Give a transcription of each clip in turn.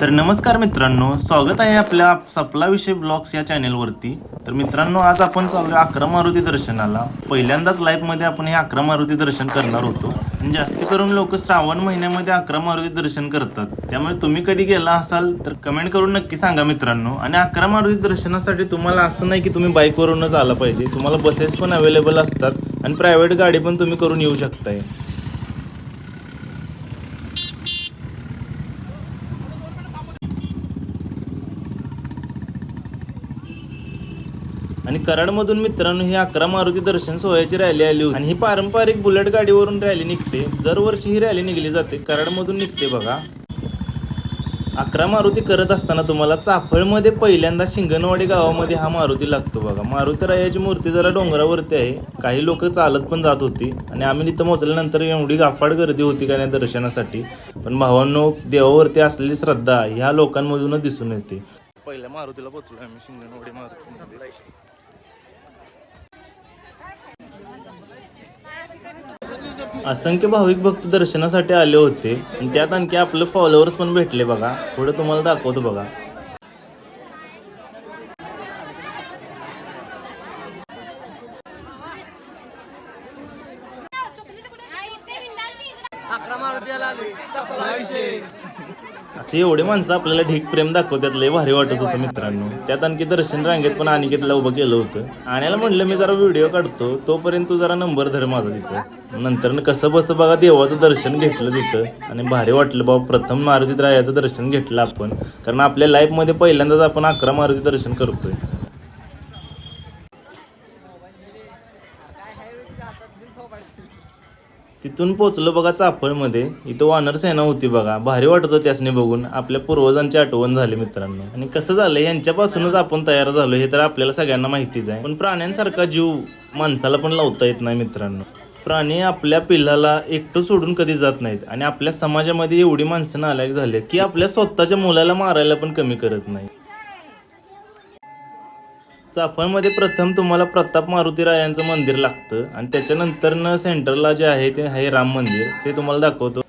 तर नमस्कार मित्रांनो स्वागत आहे आपल्या सपला विषय ब्लॉग्स या चॅनेलवरती. तर मित्रांनो आज आपण चालू अकरा मारुती दर्शनाला. पहिल्यांदाच लाईफमध्ये आपण हे अकरा मारुती दर्शन करणार होतो. आणि जास्ती करून लोक श्रावण महिन्यामध्ये अकरा मारुती दर्शन करतात. त्यामुळे तुम्ही कधी गेला असाल तर कमेंट करून नक्की सांगा मित्रांनो. आणि अकरा मारुती दर्शनासाठी तुम्हाला असं नाही की तुम्ही बाईकवरूनच आला पाहिजे. तुम्हाला बसेस पण अवेलेबल असतात आणि प्रायव्हेट गाडी पण तुम्ही करून येऊ शकताय. कराडमधून मित्रांनो ही अकरा मारुती दर्शन सोहळ्याची रॅली आली होती. आणि ही पारंपरिक बुलेट गाडीवरून रॅली निघते. दरवर्षी ही रॅली निघली जाते. कराडमधून निघते बघा. अकरा मारुती करत असताना तुम्हाला चाफळमध्ये पहिल्यांदा शिंगणवाडी गावामध्ये हा मारुती लागतो बघा. मारुती रायाची मूर्ती जरा डोंगरावरती आहे. काही लोक चालत पण जात होती. आणि आम्ही तिथं मोचल्यानंतर एवढी गाफाड गर्दी होती का नाही दर्शनासाठी. पण भावांनो देवावरती असलेली श्रद्धा ह्या लोकांमधूनच दिसून येते. पहिल्या मारुतीला पोचलो आम्ही शिंगणवाडी मारुती असंख्य भाविक भक्त दर्शनासाठी आले होते. आणि त्यात आणखी आपले फॉलोअर्स पण भेटले बघा. पुढे तुम्हाला दाखवतो बघा अकरा मारुती आला असे एवढे माणसं आपल्याला ढीक प्रेम दाखवतात लय भारी वाटत होतं मित्रांनो. त्यात आणखी दर्शन रांगेत पण अनिकेतला उभं केलं होतं. आण्याला म्हणलं मी जरा व्हिडिओ काढतो तोपर्यंत तू जरा नंबर धर माझा तिथं. नंतर कसं बसं बघा देवाचं दर्शन घेतलं तिथं. आणि भारी वाटलं बाबा प्रथम मारुतीत रायाचं दर्शन घेतलं आपण. कारण आपल्या लाईफमध्ये पहिल्यांदाच आपण अकरा मारुती दर्शन करतोय. तिथून पोचलो बघा चाफळमध्ये. इथं वानर सेना होती बघा. भारी वाटत होतं त्यासने बघून. आपल्या पूर्वजांची आठवण झाली मित्रांनो. आणि कसं झालं यांच्यापासूनच आपण तयार झालो हे तर आपल्याला सगळ्यांना माहितीच आहे. पण प्राण्यांसारखा जीव माणसाला पण लावता येत नाही मित्रांनो. प्राणी आपल्या पिल्लाला एकटं सोडून कधी जात नाहीत. आणि आपल्या समाजामध्ये एवढी माणसं नालायक झालेत की आपल्या स्वतःच्या मुलाला मारायला पण कमी करत नाही चाफळमध्ये प्रथम तुम्हाला प्रताप मारुती रायांचं मंदिर लागतं. आणि त्याच्यानंतर न सेंटरला जे आहे ते आहे राम मंदिर. ते तुम्हाला दाखवतो.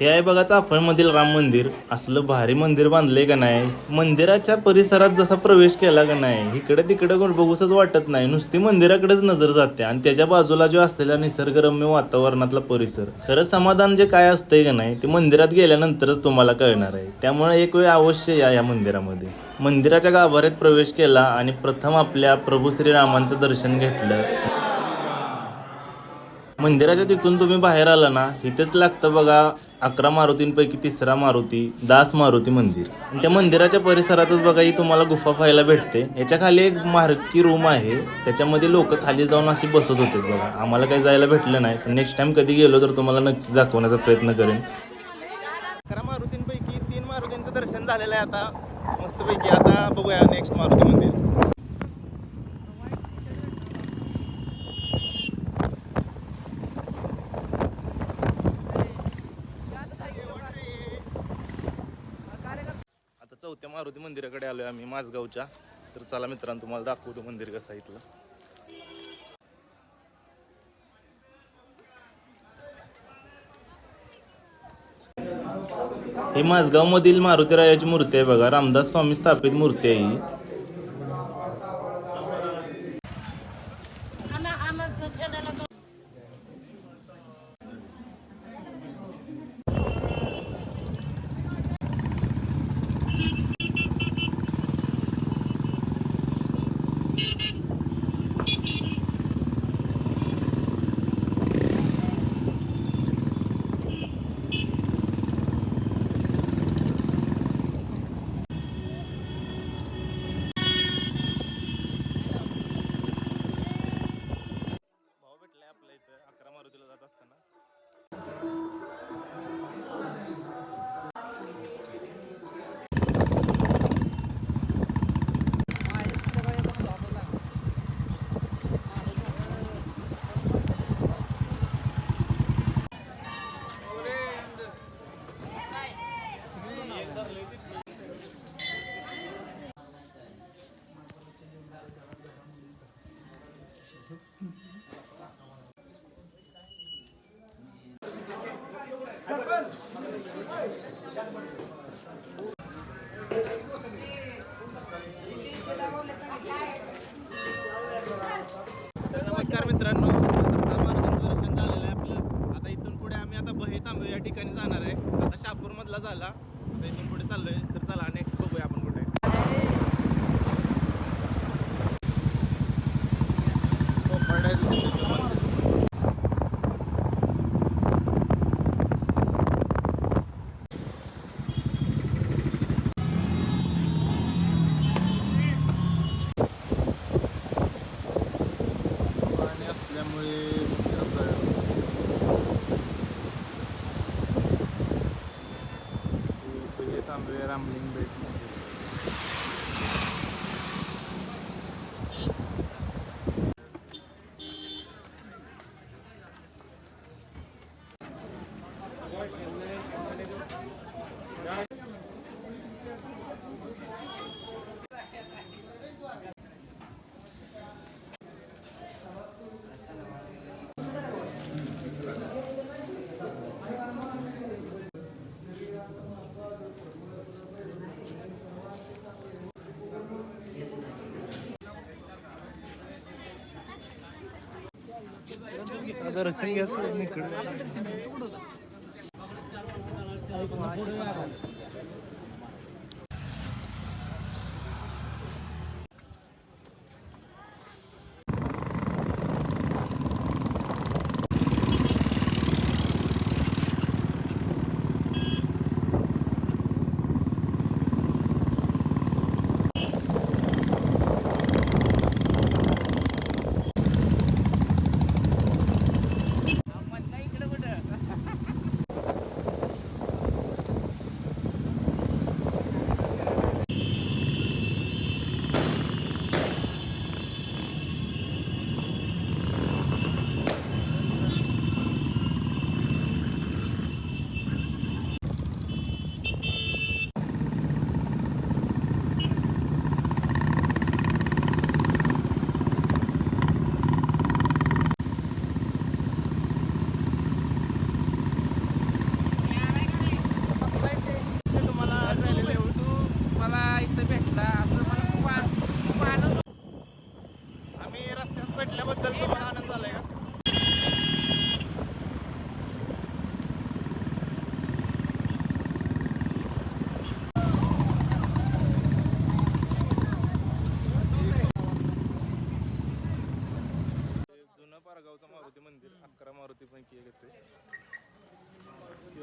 हे आहे बघा चाफळमधील राम मंदिर. असलं भारी मंदिर बांधलंय का नाही? मंदिराच्या परिसरात जसा प्रवेश केला का नाही इकडे तिकडे कोण बघूसच वाटत नाही. नुसती मंदिराकडेच नजर जाते आणि त्याच्या बाजूला जो असलेला निसर्गरम्य वातावरणातला परिसर. खरं समाधान जे काय असतंय का नाही ते मंदिरात गेल्यानंतरच तुम्हाला कळणार आहे. त्यामुळे एक वेळ अवश्य या या मंदिरामध्ये. मंदिराच्या गाभाऱ्यात प्रवेश केला आणि प्रथम आपल्या प्रभू श्रीरामांचं दर्शन घेतलं. मंदिराच्या तिथून तुम्ही बाहेर आला ना इथेच लागतं बघा अकरा मारुतींपैकी तिसरा मारुती दास मारुती मंदिर. आणि त्या मंदिराच्या परिसरातच बघा ही तुम्हाला गुफा पाहायला भेटते. याच्या खाली एक मारुती रूम आहे. त्याच्यामध्ये लोक खाली जाऊन अशी बसत होते बघा. आम्हाला काही जायला भेटलं नाही. पण नेक्स्ट टाइम कधी गेलो तर तुम्हाला नक्की दाखवण्याचा प्रयत्न करेन. अकरा मारुतींपैकी तीन मारुतींचं दर्शन झालेलं आहे आता. मस्तपैकी. आता बघूया नेक्स्ट मारुती मंदिर. चौथ्या मारुती मंदिराकडे आलोय आम्ही माझगावच्या तर चला मित्रांनो तुम्हाला दाखवतो मंदिर कसं आहे इथलं. हे माझगाव मधील मारुतीरायाची मूर्ती आहे बघा रामदास स्वामी स्थापित मूर्ती आहे ही. पाणी दर्शन घ्या सोडून इकडे तुम्हाला झालेलं आहे. तू मला इथं भेटला असं मला खूप आ- खूप आनंद आम्ही रस्त्यास भेटल्याबद्दल तुम्हाला आनंद झालाय का हे जुनं पारगावचं मारुती मंदिर अकरा मारुती पैकी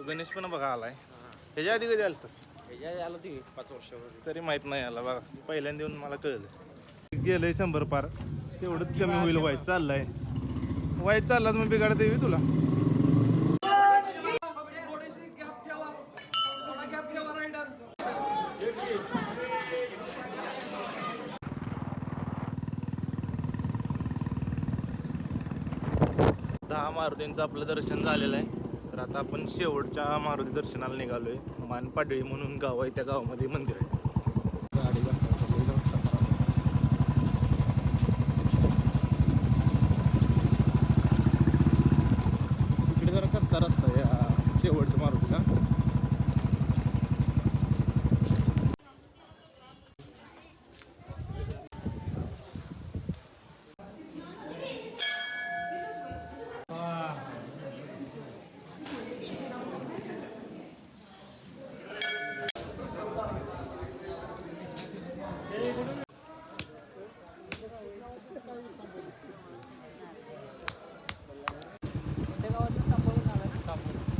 गणेश पण बघा आलाय. ह्याच्या आधी कधी आलं तसं ह्याच्या आलं ती पाच वर्षापूर्वी. तरी माहीत नाही आला बघा. पहिल्यांदा येऊन मला कळलं. गेलंय शंभर पार. तेवढंच कमी होईल वाईट चाललंय. वाईट चाललाच मग बिघाड देवी तुला. मारुतींचं आपलं दर्शन झालेलं आहे. तर आता आपण शेवटच्या मारुती दर्शनाला निघालो आहे मानपाडळी म्हणून गाव आहे त्या गावामध्ये मंदिर आहे गाडी इकडे जरा कच्चा रस्ता आहे हा शेवटच्या मारुतीला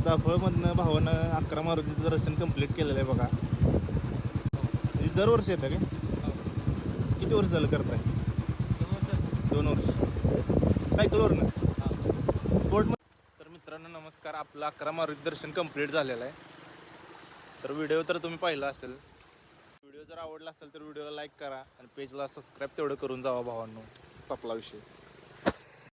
चाफळमधनं भावानं अकरा मारुतीचं दर्शन कंप्लीट केलेलं आहे बघा. हे दरवर्षी येतं काय किती वर्ष झालं करताय? दोन वर्ष सायकलवरनं स्पोर्ट तर मित्रांनो नमस्कार. आपलं अकरा मारुती दर्शन कंप्लीट झालेलं आहे. तर व्हिडिओ तर तुम्ही पाहिला असेल. व्हिडिओ जर आवडला असेल तर व्हिडिओला लाईक करा आणि पेजला सबस्क्राईब तेवढं करून जावा भावांनो. सपला विषय.